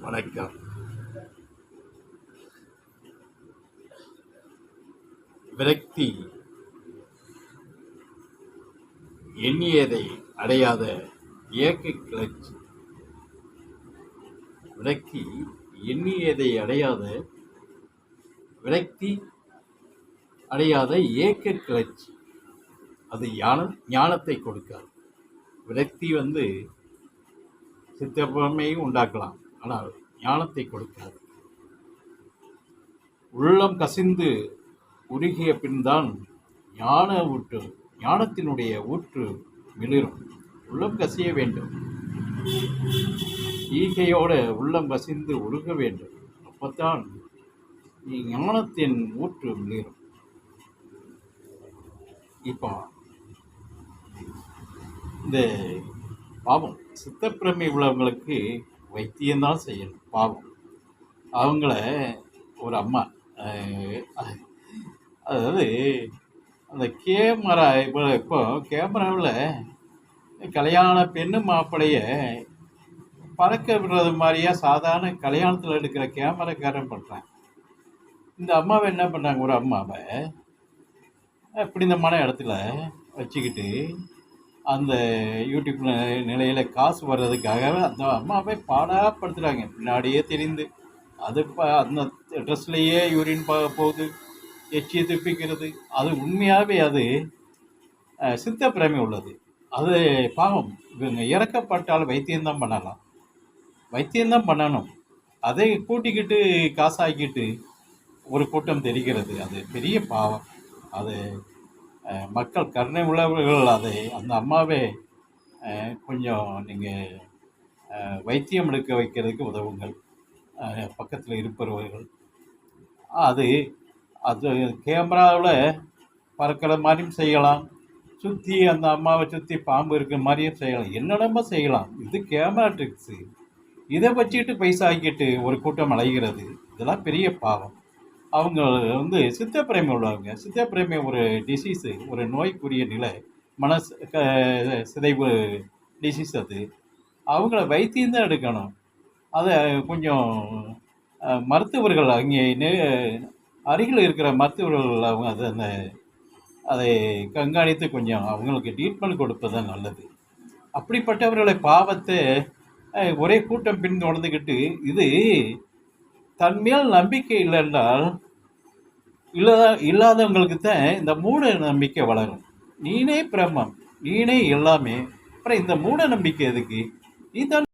வணக்கம். விரக்தி எண்ணியதை அடையாத இயக்க கிளர்ச்சி. விரக்தி எண்ணியதை அடையாத விரக்தி அடையாத ஏக்க கிளர்ச்சி. அது ஞான ஞானத்தை கொடுக்காது. விரக்தி வந்து சித்தப்பமையும் உண்டாக்கலாம். ஆனால் ஞானத்தை கொடுக்காது உள்ளம் கசிந்து உருகிய பின்தான் ஞான ஊற்று ஞானத்தினுடைய ஊற்று மிளிரும். உள்ளம் கசிய வேண்டும். ஈகையோட உள்ளம் கசிந்து உருக வேண்டும். அப்பத்தான் ஞானத்தின் ஊற்று மிளிரும். இப்போ இந்த பாவம் சித்தப்பிரமை உள்ளவங்களுக்கு வைத்தியம்தான் செய்யணும் பாவம். அவங்கள ஒரு அம்மா அதாவது அந்த கேமரா இப்போ இப்போ கேமராவில் கல்யாண பெண்ணு மாப்பிள்ளையை பறக்க விடுறது மாதிரியா சாதாரண கல்யாணத்தில் எடுக்கிற கேமராக்காரன் பண்ணுறான் இந்த அம்மாவை என்ன பண்ணுறாங்க ஒரு அம்மாவை பிடிந்தமான இடத்துல வச்சுக்கிட்டு அந்த யூடியூப் நிலையில் காசு வர்றதுக்காக அந்த அம்மாவை பாடாப்படுத்துகிறாங்க பின்னாடியே தெரிந்து அது ப அந்த ட்ரெஸ்லேயே யூரின் பார்க்க போகுது. எச்சியை துப்பிக்கிறது. அது உண்மையாகவே அது சித்த பிரமை உள்ளது. அது பாவம். இவங்க இறக்கப்பட்டால் வைத்தியம்தான் பண்ணலாம். வைத்தியம்தான் பண்ணணும். அதை கூட்டிக்கிட்டு காசாக்கிட்டு ஒரு கூட்டம் தெரிகிறது. அது பெரிய பாவம். அது மக்கள் கருணை உள்ளவர்கள் அதை அந்த அம்மாவே கொஞ்சம் நீங்கள் வைத்தியம் எடுக்க வைக்கிறதுக்கு உதவுங்கள். பக்கத்தில் இருப்பவர்கள். அது அது கேமராவில் பறக்கிற மாதிரியும் செய்யலாம். சுற்றி அந்த அம்மாவை சுற்றி பாம்பு இருக்கிற மாதிரியும் செய்யலாம். என்னடமோ செய்யலாம். இது கேமரா ட்ரிக்ஸு. இதை வச்சுக்கிட்டு பைசா ஆக்கிட்டு ஒரு கூட்டம் அலைகிறது. இதெல்லாம் பெரிய பாவம். அவங்க வந்து சித்த சித்தப்பிரமை உள்ளவங்க. பிரேமி ஒரு டிசீஸு ஒரு நோய்க்குரிய நிலை. மனசு க- சிதைவு டிசீஸ் அது. அவங்கள வைத்தியம் தான் எடுக்கணும். அதை கொஞ்சம் மருத்துவர்கள் அங்கே நே அருகில் இருக்கிற மருத்துவர்கள் அவங்க அதை அந்த அதை கண்காணித்து கொஞ்சம் அவங்களுக்கு ட்ரீட்மெண்ட் கொடுப்பது நல்லது. அப்படிப்பட்டவர்களை பாவத்தை ஒரே கூட்டம் பின்தொடர்ந்துக்கிட்டு இது தன்மேல் நம்பிக்கை இல்லை என்றால் இல்லாத இல்லாதவங்களுக்கு தான் இந்த மூட நம்பிக்கை வளரும். நீனே பிரம்மம் நீனே எல்லாமே. அப்புறம் இந்த மூட நம்பிக்கை எதுக்கு? நீ